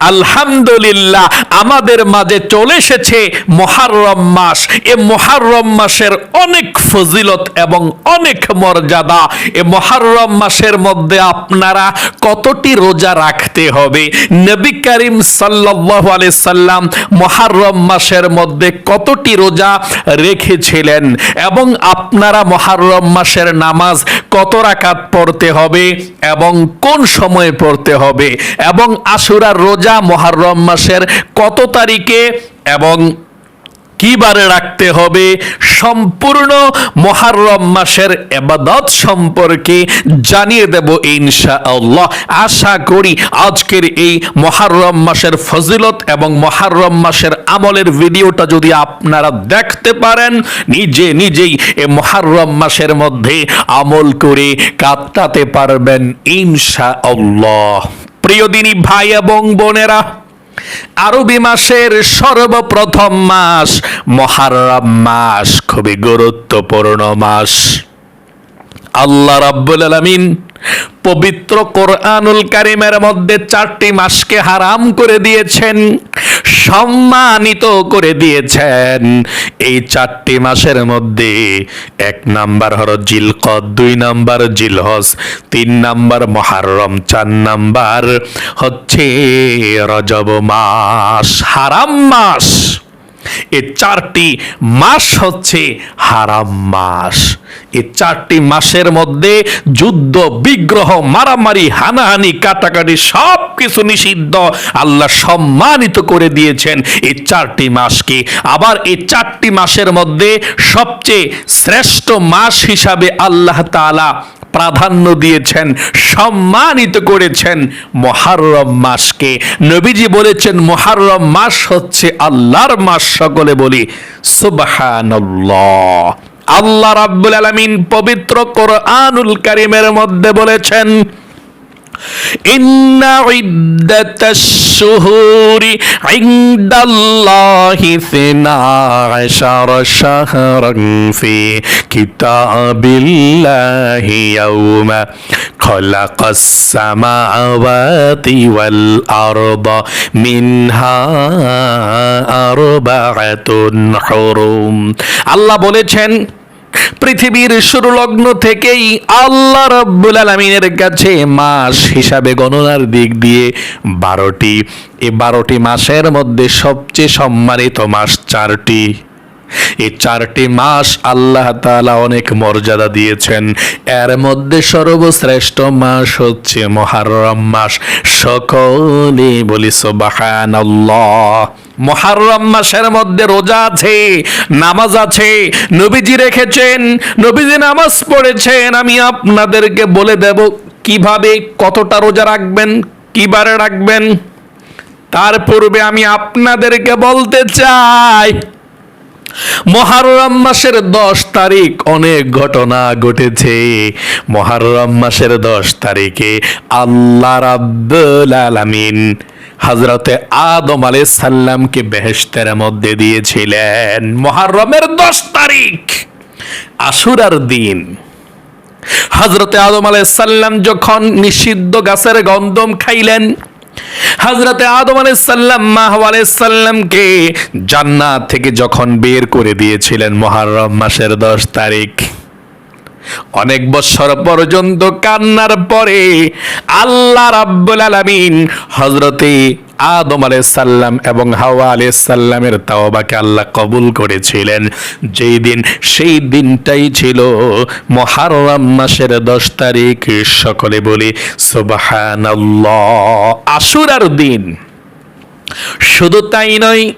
আলহামদুলিল্লাহ, আমাদের মাঝে চলে এসেছে মহারম মাস। এ মহারম মাসের অনেক ফজিলত এবং অনেক মর্যাদা। এ মহারম মাসের মধ্যে আপনারা কতটি রোজা রাখতে হবে? নবী করিম আলাইহি সাল্লাম মহারম মাসের মধ্যে কতটি রোজা রেখেছিলেন? এবং আপনারা মহারম মাসের নামাজ কত রাকাত পড়তে হবে? এবং কোন সময়ে পড়তে হবে? এবং আশুরার রোজা মহারম মাসের কত তারিখে এবং কিবারে রাখতে হবে সম্পূর্ণ মহারম মাসের এবাদত সম্পর্কে জানিয়ে দেব ইনশা আল্লাহ আশা করি আজকের এই মহারম মাসের ফজিলত এবং মহারম মাসের আমলের ভিডিওটা যদি আপনারা দেখতে পারেন, নিজে নিজেই এ মহারম মাসের মধ্যে আমল করে কাটাতে পারবেন ইনশা আল্লাহ প্রিয় দিনী ভাই এবং বোনেরা, আরবি মাসের সর্বপ্রথম মাস, মহারম মাস, খুবই গুরুত্বপূর্ণ মাস। আল্লাহ রাব্বুল আলামিন পবিত্র কোরআনুল কারিমের মধ্যে চারটি মাসকে হারাম করে দিয়েছেন, সম্মানিত করে দিয়েছেন। এই চারটি মাসের মধ্যে এক নাম্বার হলো জিলকদ, দুই নাম্বার জিলহজ, তিন নাম্বার মহারম, চার নাম্বার হচ্ছে রজব মাস, হারাম মাস। এই চারটি মাস হচ্ছে হারাম মাস। এই চারটি মাসের মধ্যে যুদ্ধ, বিগ্রহ, মারামারি, হানাহানি, কাটাকাটি সব কিছু নিষিদ্ধ আল্লাহ সম্মানিত করে দিয়েছেন। এই চারটি মাসকে আবার এই চারটি মাসের মধ্যে সবচেয়ে শ্রেষ্ঠ মাস হিসাবে আল্লাহ তাআলা প্রাধান্য দিয়েছেন, সম্মানিত করেছেন মহারম মাসকে। নবীজি বলেছেন, মহারম মাস হচ্ছে আল্লাহর মাস সকলে বলি, সুবহানাল্লাহ। আল্লাহ রাব্বুল আলামিন পবিত্র কোরআনুল কারিমের মধ্যে বলেছেন إن عدة الشهور عند الله اثنا عشر شهرا في كتاب الله يوم خلق السماوات والأرض منها أربعة حرم الله বলেছেন পৃথিবীর শুরু লগ্ন থেকেই আল্লাহ রব্বুল আলমিনের কাছে মাস হিসাবে গণনার দিক দিয়ে বারোটি। এই বারোটি মাসের মধ্যে সবচেয়ে সম্মানিত মাস চারটি। এই চারটি মাস আল্লাহ তাআলা অনেক মর্যাদা দিয়েছেন। এর মধ্যে সর্বশ্রেষ্ঠ মাস হচ্ছে মহারম মাস। সকলে বলি সুবহানাল্লাহ। মহারম মাসের মধ্যে রোজা আছে, নামাজ আছে, নবীজি রেখেছেন, নবীজি নামাজ পড়েছেন, আমি আপনাদেরকে বলে দেব কীভাবে কতটা রোজা রাখবেন, কিবারে রাখবেন। তার পূর্বে আমি আপনাদেরকে বলতে চাই, মহারম মাসের দশ তারিখ অনেক ঘটনা ঘটেছে। মহারম মাসের দশ তারিখে আল্লাহ রাব্বুল আলামিন হজরতে আদম আলাই সাল্লামকে বেহেস্তের মধ্যে দিয়েছিলেন। মহারমের দশ তারিখ, আশুরার দিন। হজরতে আদম আলাই সাল্লাম যখন নিষিদ্ধ গাছের গন্ধম খাইলেন হজরতে আদম আলাইসাল্লাম মাহ আলাইসাল্লামকে জান্নাত থেকে যখন বের করে দিয়েছিলেন মহারম মাসের দশ তারিখ। অনেক বছর পর্যন্ত কান্নার পরে আল্লাহ রাব্বুল আলামিন হজরতে আদম সাল্লাম এবং হাওয়া সাল্লামের তাওবাকে আল্লাহ কবুল করেছিলেন। যেই দিন, সেই দিনটাই ছিল মহারম মাসের দশ তারিখ। সকলে বলি, সুবহানাল্লাহ। আশুরার দিন। শুধু তাই নয়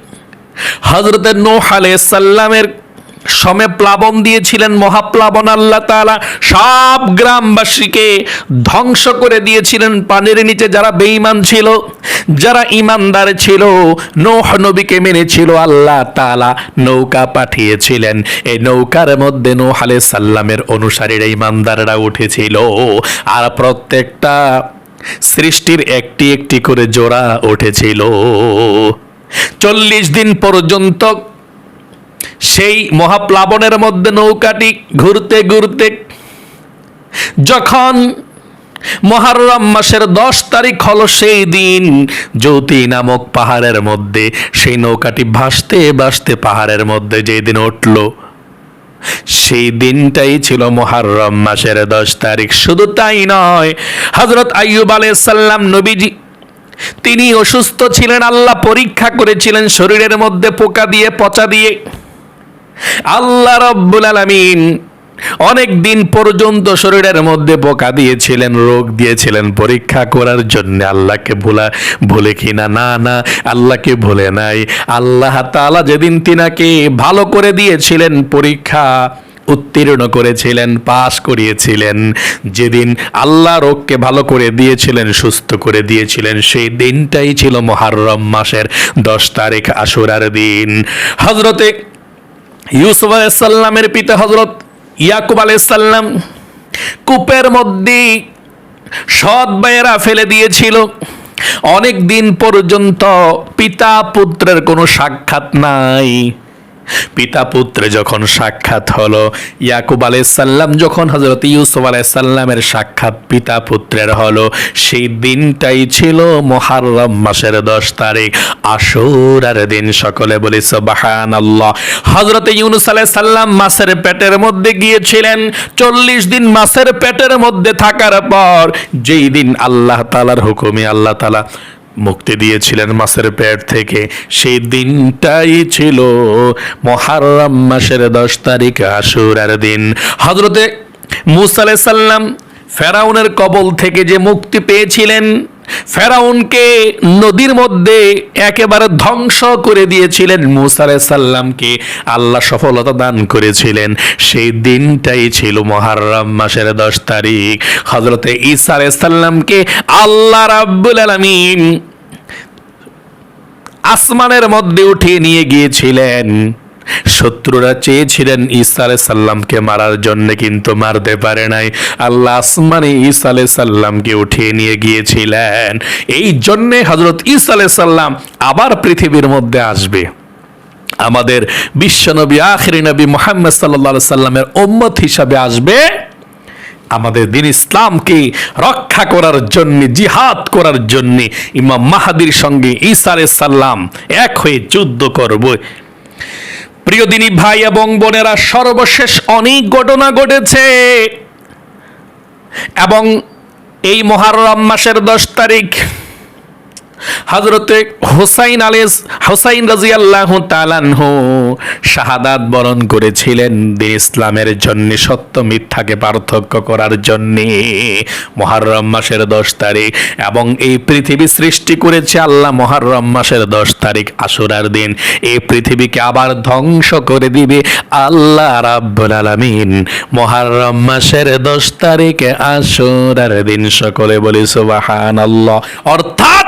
হজরত নোহ সাল্লামের সমে প্লাবন দিয়েছিলেন মহাপ্লাবন আল্লাহ তাআলা। সব গ্রামবাসীকে ধ্বংস করে দিয়েছিলেন পানির নিচে যারা বেঈমান ছিল, যারা ইমানদার ছিল। নোহ নবীকে মেনেছিল আল্লাহ তাআলা, নৌকা পাঠিয়েছিলেন। এই নৌকার মধ্যে নোহ আলাইহিস সাল্লামের অনুসারীরা ইমানদাররা উঠেছিল। আর প্রত্যেকটা সৃষ্টির একটি একটি করে জোড়া উঠেছিল। চল্লিশ দিন পর্যন্ত সেই মহাপ্লাবনের মধ্যে নৌকাটি ঘুরতে ঘুরতে যখন মহারম মাসের দশ তারিখ হলো সেই দিন, জ্যোতি নামক পাহাড়ের মধ্যে, সেই নৌকাটি ভাসতে ভাসতে পাহাড়ের মধ্যে যেই দিন উঠল, সেই দিনটাই ছিল মহারম মাসের দশ তারিখ। শুধু তাই নয় হজরত আইয়ুব আলাইসাল্লাম নবীজি তিনি অসুস্থ ছিলেন, আল্লাহ পরীক্ষা করেছিলেন, শরীরের মধ্যে পোকা দিয়ে, পচা দিয়ে। আল্লাহ রব্বুল আলামিন অনেক দিন পর্যন্ত শরীরের মধ্যে পোকা দিয়েছিলেন, রোগ দিয়েছিলেন পরীক্ষা করার জন্য। আল্লাহকে ভোলা, ভুলে কিনা না? না আল্লাহকে ভুলে নাই। আল্লাহ তাআলা যেদিন তিনাকে ভালো করে দিয়েছিলেন, পরীক্ষা উত্তীর্ণ করেছিলেন, পাশ করিয়েছিলেন, যেদিন আল্লাহ রোগকে ভালো করে দিয়েছিলেন, সুস্থ করে দিয়েছিলেন, সেই দিনটাই ছিল মহারম মাসের দশ তারিখ আশুরার দিন। হজরতে ইউসুফ আলাইসাল্লামের পিতা হজরত ইয়াকুব আলাইসাল্লাম কূপের মধ্যে সৎ ভাইয়েরা ফেলে দিয়েছিল। অনেক দিন পর্যন্ত পিতা পুত্রের কোনো সাক্ষাৎ নাই। পিতা পুত্রে যখন সাক্ষাৎ হলো, ইয়াকুব আলাইসাল্লাম যখন হজরত ইউসুফ আলাইসাল্লামের সাক্ষাৎ পিতা পুত্রের হলো, সেই দিনটাই ছিল মহারম মাসের দশ তারিখ। আশুরার দিন সকলে বলি সুবাহান আল্লাহ হজরত ইউনুস আলাইসাল্লাম মাসের পেটের মধ্যে গিয়েছিলেন। চল্লিশ দিন মাসের পেটের মধ্যে থাকার পর, যেই দিন আল্লাহ তালার হুকুমে আল্লাহ তালা মুক্তি দিয়েছিলেন মাসের পেট থেকে। সেই দিনটাই ছিল মহারম মাসের দশ তারিখ আশুরার দিন। হজরতে মুসা সাল্লাম ফেরাউনের কবল থেকে যে মুক্তি পেয়েছিলেন ফেরাউনকে নদীর মধ্যে একেবারে ধ্বংস করে দিয়েছিলেন সাল্লামকে আল্লাহ সফলতা দান করেছিলেন। সেই দিনটাই ছিল মহারম মাসের দশ তারিখ। হজরতে ঈসা সাল্লামকে আল্লাহ রাব্বুল আলামিন আসমানের মধ্যে উঠিয়ে নিয়ে গিয়েছিলেন। শত্রুরা চেয়েছিলেন ঈসা আলাই সাল্লামকে মারার জন্য, কিন্তু মারতে পারে নাই। আল্লাহ আসমানে ঈসা আলাই সাল্লামকে উঠিয়ে নিয়ে গিয়েছিলেন। এই জন্যে হজরত ঈসা আলাই সাল্লাম আবার পৃথিবীর মধ্যে আসবে। আমাদের বিশ্বনবী, আখরি নবী মোহাম্মদ সাল্লাহ সাল্লামের ওম্মত হিসাবে আসবে। আমাদের দিন ইসলামকে রক্ষা করার জন্য, জিহাদ করার জন্য ইমাম মাহাদির সঙ্গে ঈসা সাল্লাম এক হয়ে যুদ্ধ করব। প্রিয় দিনী ভাই এবং বোনেরা, সর্বশেষ অনেক ঘটনা ঘটেছে। এবং এই মহারম মাসের দশ তারিখ হজরতে হুসাইন আলেস হুসাইন রাজি আল্লাহ তালানহু শাহাদাত বরণ করেছিলেন দিন ইসলামের জন্য সত্য মিথ্যাকে পার্থক্য করার জন্য। মহারম মাসের দশ তারিখ এবং এই পৃথিবী সৃষ্টি করেছে আল্লাহ মহারম মাসের দশ তারিখ আশুরার দিন। এই পৃথিবীকে আবার ধ্বংস করে দিবে আল্লাহ রাব্বুল আলামিন। মহারম মাসের দশ তারিখে আশুরার দিন সকলে বলি সুবহানাল্লাহ। অর্থাৎ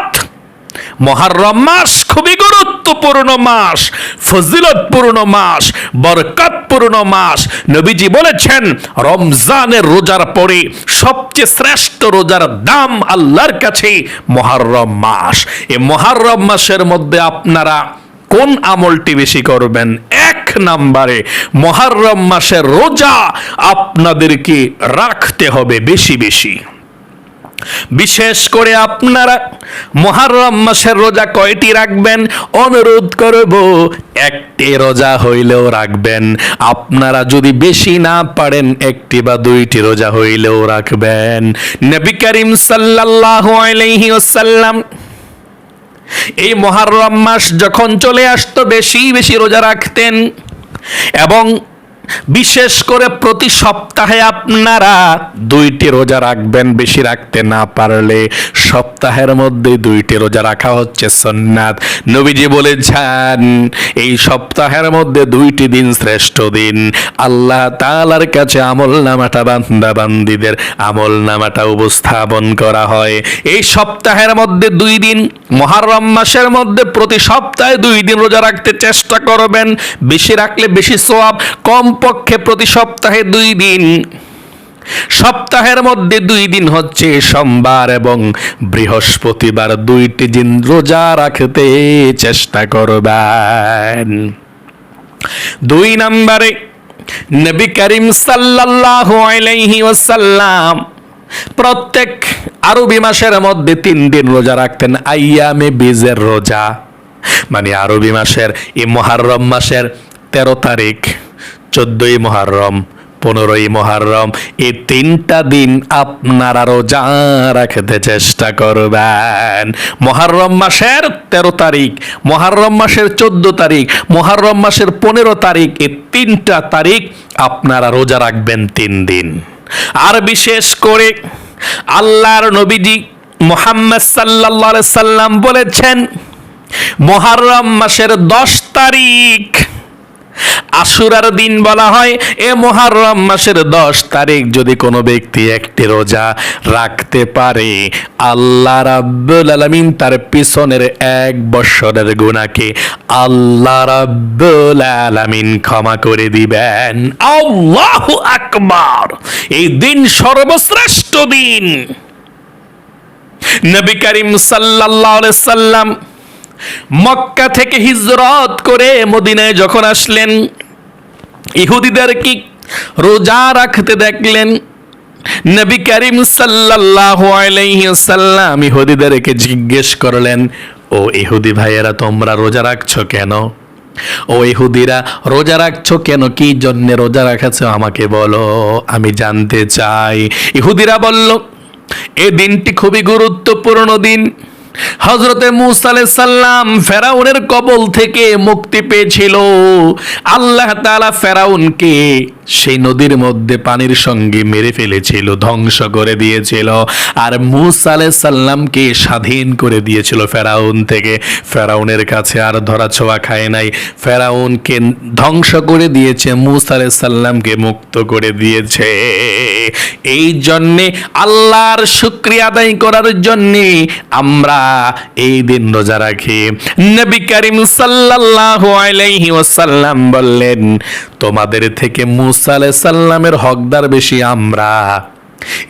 মহারম মাস খুবই গুরুত্বপূর্ণ মাস, ফজিলতপূর্ণ মাস, বরকতপূর্ণ মাস। নবীজি বলেছেন, রমজানের রোজার পরে সবচেয়ে শ্রেষ্ঠ রোজার দাম আল্লাহর কাছে মহারম মাস। এই মহারম মাসের মধ্যে আপনারা কোন আমলটি বেশি করবেন? এক নাম্বারে, মহারম মাসের রোজা আপনাদেরকে রাখতে হবে বেশি বেশি। বিশেষ করে আপনারা মহারম মাসের রোজা কয়টি রাখবেন? অনুরোধ করব, একটি রোজা হইলেও রাখবেন। আপনারা যদি বেশি না পারেন, একটি বা দুইটি রোজা হইলেও রাখবেন। নবী করিম সাল্লাল্লাহু আলাইহি ওয়াসাল্লাম এই মহারম মাস যখন চলে আসতো, বেশি বেশি রোজা রাখতেন এবং বিশেষ করে প্রতি সপ্তাহে আপনারা দুইটি রোজা রাখবেন, বেশি রাখতে না পারলে সপ্তাহের মধ্যে দুইটি রোজা রাখা হচ্ছে সন্ন্যাত নবীজি বলেছেন, এই সপ্তাহের মধ্যে দুইটি দিন শ্রেষ্ঠ দিন। আল্লাহ তালার কাছে আমল নামাটা বান্দা বান্দিদের আমল নামাটা উপস্থাপন করা হয়। এই সপ্তাহের মধ্যে দুই দিন, মহারম মাসের মধ্যে প্রতি সপ্তাহে দুই দিন রোজা রাখতে চেষ্টা করবেন। বেশি রাখলে বেশি সোয়াব কমপক্ষে প্রতি সপ্তাহে দুই দিন। সপ্তাহের মধ্যে দুই দিন হচ্ছে সোমবার এবং বৃহস্পতিবার দুইটি দিন রোজা রাখতে চেষ্টা করবেন। দুই নম্বরে নবী করিম সাল্লাল্লাহু আলাইহি ওয়াসাল্লাম প্রত্যেক আরবি মাসের মধ্যে তিন দিন রোজা রাখতেন, আইয়ামে বীজের রোজা। মানে আরবি মাসের এই মহারম মাসের তেরো তারিখ। চোদ্দই মহারম পনেরোই মহারম এই তিনটা দিন আপনারা রোজা রাখতে চেষ্টা করবেন। মহারম মাসের তেরো তারিখ মহারম মাসের চোদ্দ তারিখ মহারম মাসের পনেরো তারিখ, এই তিনটা তারিখ আপনারা রোজা রাখবেন তিন দিন। আর বিশেষ করে আল্লাহর নবীজি মোহাম্মদ আলাইহি সাল্লাম বলেছেন মহারম মাসের দশ তারিখ আশুরার দিন বলা হয়, এ মহারম মাসের দশ তারিখ, যদি কোনো ব্যক্তি একটি রোজা রাখতে পারে, আল্লাহ রাব্বুল আলামিন তার পিছনের এক বৎসরের গুণাকে আল্লাহ রাব্বুল আলামিন ক্ষমা করে দিবেন। আল্লাহু আকবার! এই দিন সর্বশ্রেষ্ঠ দিন। নবী করিম সাল্লাল্লাহু সাল্লাম মক্কা থেকে হিজরত করে মদিনায় যখন আসলেন, ইহুদিদের কি রোজা রাখতে দেখলেন? নবী করিম সাল্লাল্লাহু আলাইহি সাল্লাম ইহুদিদেরকে জিজ্ঞেস করলেন, ও ইহুদি ভাইয়েরা, তোমরা রোজা রাখছো কেন? ও ইহুদিরা, রোজা রাখছো কেন? কি জন্য রোজা রাখাছো? আমাকে বলো, আমি জানতে চাই। ইহুদিরা বলল, এ দিনটি খুবই গুরুত্বপূর্ণ দিন। হজরতে মুসা সাল্লাম ফেরাউনের কবল থেকে মুক্তি পেয়েছিল। আল্লাহ তালা ফেরাউনকে সেই নদীর মধ্যে পানির সঙ্গে মেরে ফেলেছিল, ধ্বংস করে দিয়েছিল। আর মুসা সাল্লামকে স্বাধীন করে দিয়েছিল ফেরাউন থেকে। ফেরাউনের কাছে আর ধরা ছোঁয়া খায় নাই। ফেরাউনকে ধ্বংস করে দিয়েছে, মুসা সাল্লামকে মুক্ত করে দিয়েছে। এই জন্যে আল্লাহর শুক্রিয়া আদায় করার জন্যে আমরা এই দিন রোজা রাখি। নবী করিম সাল্লাল্লাহু আলাইহি ওয়াসাল্লাম বললেন, তোমাদের থেকে মুসা আলাইহিস সাল্লামের হকদার বেশি আমরা।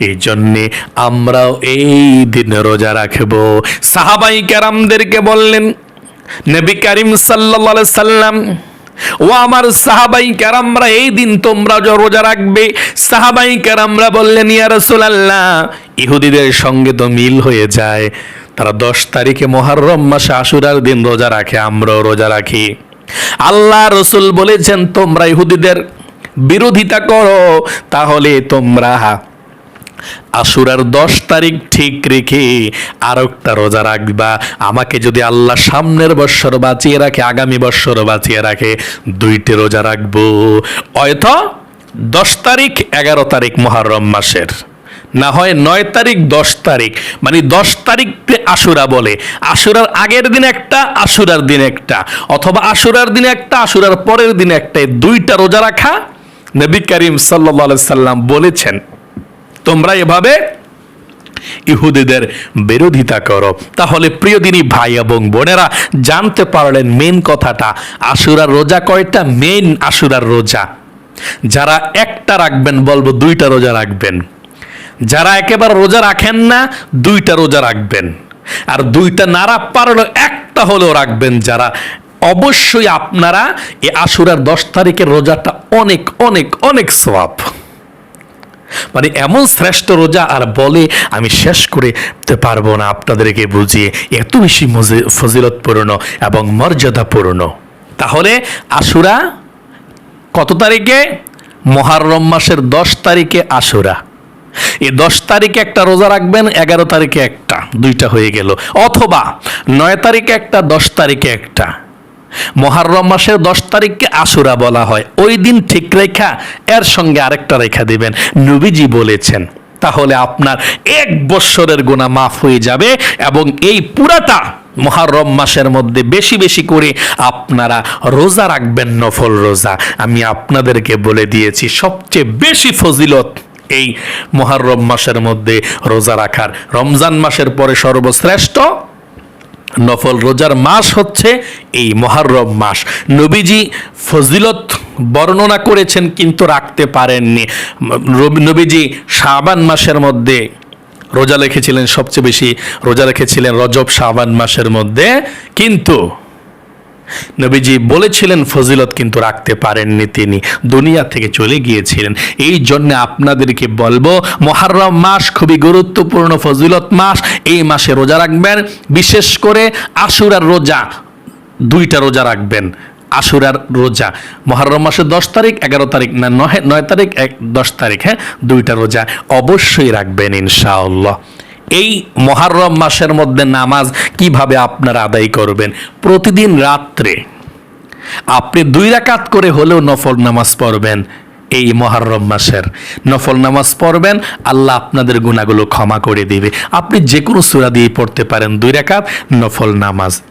এই জন্যে আমরাও এই দিন রোজা রাখব। সাহাবাই কেরামদেরকে বললেন, নবী করিম আলাইহি সাল্লাম, ও আমার সাহাবাই কারামরা, এই দিন তোমরা রোজা রাখবে? সাহাবাই কারামরা বললেন, ইয়া রাসূলুল্লাহ, ইহুদিদের সঙ্গে তো মিল হয়ে যায়। তারা দশ তারিখে মহারম মাসে আশুরার দিন রোজা রাখে, আমরাও রোজা রাখি। আল্লাহ রসুল বলেছেন, তোমরা ইহুদিদের বিরোধিতা করো, তাহলে তোমরা আশুরার দশ তারিখ ঠিক রেখে আর একটা রোজা রাখবা। আমাকে যদি আল্লাহ সামনের বৎসর বাঁচিয়ে রাখে, আগামী বৎসর বাঁচিয়ে রাখে, দুইটি রোজা রাখব। হয়তো দশ তারিখ এগারো তারিখ মহারম মাসের। না হয় নয় তারিখ, দশ তারিখ। মানে দশ তারিখকে আশুরা বলে। আশুরার আগের দিন একটা, আশুরার দিন একটা। অথবা আশুরার দিন একটা, আশুরার পরের দিন একটা দুইটা রোজা রাখা নবী করিম সাল্লাহ সাল্লাম বলেছেন, তোমরা এভাবে ইহুদিদের বিরোধিতা করো। তাহলে প্রিয় দিনী ভাই এবং বোনেরা, জানতে পারলেন মেন কথাটা আশুরার রোজা কয়টা? মেন আশুরার রোজা। যারা একটা রাখবেন, বলব দুইটা রোজা রাখবেন। যারা একেবারে রোজা রাখেন না, দুইটা রোজা রাখবেন। আর দুইটা না রাখ পারলেও একটা হলেও রাখবেন যারা অবশ্যই আপনারা এই আশুরার দশ তারিখের রোজাটা অনেক অনেক অনেক সওয়াব মানে এমন শ্রেষ্ঠ রোজা আর বলে আমি শেষ করে পারব না আপনাদেরকে বুঝিয়ে, এত বেশি ফজিলতপূর্ণ এবং মর্যাদাপূর্ণ। তাহলে আশুরা কত তারিখে? মহারম মাসের দশ তারিখে আশুরা। এই দশ তারিখে একটা রোজা রাখবেন, এগারো তারিখে একটা, দুইটা হয়ে গেল। অথবা নয় তারিখে একটা, দশ তারিখে একটা। মহারম মাসের দশ তারিখকে আশুরা বলা হয়। ওই দিন ঠিক রেখা, এর সঙ্গে আরেকটা রেখা দিবেন। নবীজি বলেছেন, তাহলে আপনার এক বৎসরের গোনা মাফ হয়ে যাবে এবং এই পুরাটা মহারম মাসের মধ্যে বেশি বেশি করে আপনারা রোজা রাখবেন, নফল রোজা। আমি আপনাদেরকে বলে দিয়েছি, সবচেয়ে বেশি ফজিলত এই মহারম মাসের মধ্যে রোজা রাখার। রমজান মাসের পরে সর্বশ্রেষ্ঠ নফল রোজার মাস হচ্ছে এই মহারম মাস। নবীজি ফজিলত বর্ণনা করেছেন কিন্তু রাখতে পারেননি। নবীজি শাবান মাসের মধ্যে রোজা রেখেছিলেন, সবচেয়ে বেশি রোজা রেখেছিলেন রজব শাবান মাসের মধ্যে। কিন্তু নবীজি বলেছিলেন, ফজিলত কিন্তু রাখতে পারেননি তিনি, দুনিয়া থেকে চলে গিয়েছিলেন। এই জন্য আপনাদেরকে বলব, মহারম মাস খুবই গুরুত্বপূর্ণ, ফজিলত মাস। এই মাসে রোজা রাখবেন, বিশেষ করে আশুরার রোজা, দুইটা রোজা রাখবেন, আশুরার রোজা। মহরম মাসের দশ তারিখ, এগারো তারিখ, না, নয় নয় তারিখ, এক, দশ তারিখ হ্যাঁ দুইটা রোজা অবশ্যই রাখবেন ইনশাআল্লাহ। এই মহারম মাসের মধ্যে নামাজ কীভাবে আপনারা আদায় করবেন? প্রতিদিন রাত্রে আপনি দুই রাকাত করে হলেও নফল নামাজ পড়বেন এই মহারম মাসের। নফল নামাজ পড়বেন, আল্লাহ আপনাদের গুণাগুলো ক্ষমা করে দিবে। আপনি যে কোনো সুরা দিয়ে পড়তে পারেন, দুই রাকাত নফল নামাজ।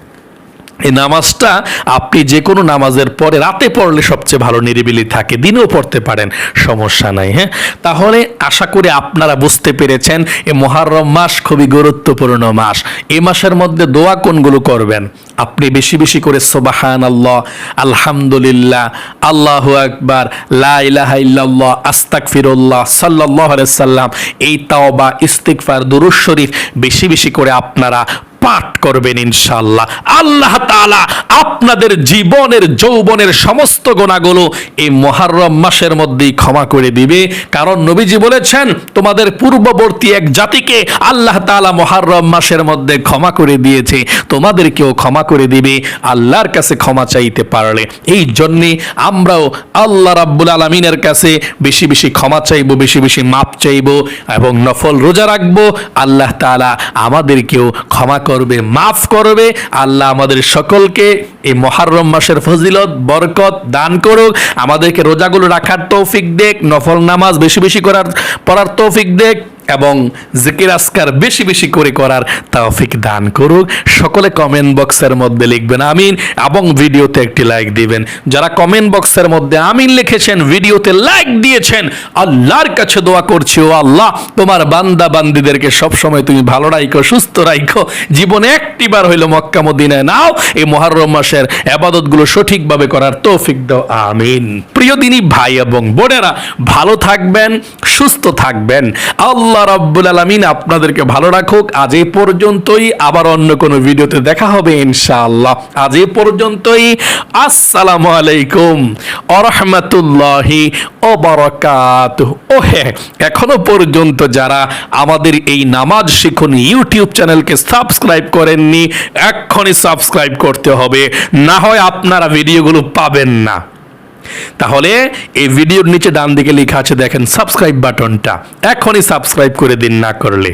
এই নামাজটা আপনি যে কোনো নামাজের পরে রাতে পড়লে সবচেয়ে ভালো, নিরিবিলি থাকে, দিনেও পড়তে পারেন, সমস্যা নাই হ্যাঁ? তাহলে আশা করি আপনারা বুঝতে পেরেছেন, এ মহারম মাস খুবই গুরুত্বপূর্ণ মাস। এই মাসের মধ্যে দোয়া কোনগুলো করবেন? আপনি বেশি বেশি করে সোবাহান আল্লাহ আলহামদুলিল্লাহ, আল্লাহ আকবার, লা ইলাহা ইল্লাল্লাহ আস্তাক ফিরুল্লাহ সাল্লাহ সাল্লাম এই তাওবা ইস্তিকফার দুরুশ শরীফ, বেশি বেশি করে আপনারা পাঠ করবেন ইনশাল্লাহ আল্লাহ তাআলা আপনাদের জীবনের, যৌবনের সমস্ত গোনাগুলো এই মহারম মাসের মধ্যেই ক্ষমা করে দিবে। কারণ নবীজি বলেছেন, তোমাদের পূর্ববর্তী এক জাতিকে আল্লাহ তাআলা মহারম মাসের মধ্যে ক্ষমা করে দিয়েছে। তোমাদেরকেও ক্ষমা করে দিবে, আল্লাহর কাছে ক্ষমা চাইতে পারলে। এই জন্যে আমরাও আল্লাহ রাব্বুল আলমিনের কাছে বেশি বেশি ক্ষমা চাইব, বেশি বেশি মাপ চাইব এবং নফল রোজা রাখব। আল্লাহ তাআলা আমাদেরকেও ক্ষমা করবে, মাফ করবে। আল্লাহ আমাদের সকলকে এই মহারম মাসের ফজিলত, বরকত দান করুক। আমাদেরকে রোজাগুলো রাখার তৌফিক দেখ নফল নামাজ বেশি বেশি করার, পড়ার তৌফিক দেখ এবং জিকির আসকার বেশি বেশি করে করার তাওফিক দান করুক। সকলে কমেন্ট বক্সের মধ্যে লিখবেন আমিন এবং ভিডিওতে একটি লাইক দিবেন। যারা কমেন্ট বক্সের মধ্যে আমিন লিখেছেন, ভিডিওতে লাইক দিয়েছেন, আল্লাহর কাছে দোয়া করছি, ও আল্লাহ, তোমার বান্দা বান্দিদেরকে সবসময় তুমি ভালো রাখো সুস্থ রাখো জীবনে একটিবার হইল মক্কা মদিনায়। নাও, এই মহারম মাসের আবাদতগুলো সঠিকভাবে করার তৌফিক দাও। আমিন। প্রিয় দিনী ভাই এবং বোনেরা, ভালো থাকবেন, সুস্থ থাকবেন। আল্লাহ রাব্বুল আলামিন আপনাদেরকে ভালো রাখুক। আজ এই পর্যন্তই। আবার অন্য কোনো ভিডিওতে দেখা হবে ইনশাআল্লাহ। আজ এই পর্যন্তই। আসসালামু আলাইকুম। বারাকাতুহু ও হ্যাঁ এখনও পর্যন্ত যারা আমাদের এই নামাজ শিখুন ইউটিউব চ্যানেলকে সাবস্ক্রাইব করেননি, এক্ষুনি সাবস্ক্রাইব করতে হবে। না হয় আপনারা ভিডিওগুলো পাবেন না। তাহলে এই ভিডিওর নিচে ডান দিকে লেখা আছে, দেখেন সাবস্ক্রাইব বাটনটা। এখনই সাবস্ক্রাইব করে দিন, না করলে।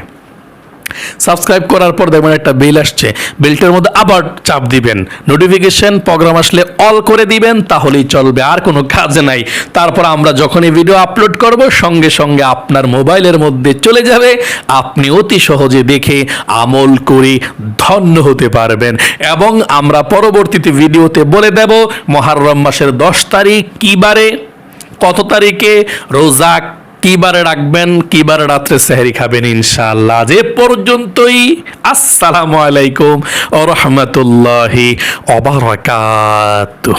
সাবস্ক্রাইব করার পর দেখবেন একটা বেল আসছে। বেলটার মধ্যে আবার চাপ দিবেন। নোটিফিকেশন প্রোগ্রাম আসলে অল করে দিবেন, তাহলেই চলবে, আর কোনো কাজ নাই। তারপর আমরা যখনই ভিডিও আপলোড করব, সঙ্গে সঙ্গে আপনার মোবাইলের মধ্যে চলে যাবে। আপনি অতি সহজে দেখে আমল করে ধন্য হতে পারবেন। এবং আমরা পরবর্তীতে ভিডিওতে বলে দেব, মহারম মাসের দশ তারিখ কি বারে, কত তারিখে, রোজা কিবারে রাখবেন কিবারে রাত্রে সেহরি খাবেন ইনশাআল্লাহ। যে পর্যন্তই আসসালামু আলাইকুম ও রহমতুল্লাহি অবরাকাতুহ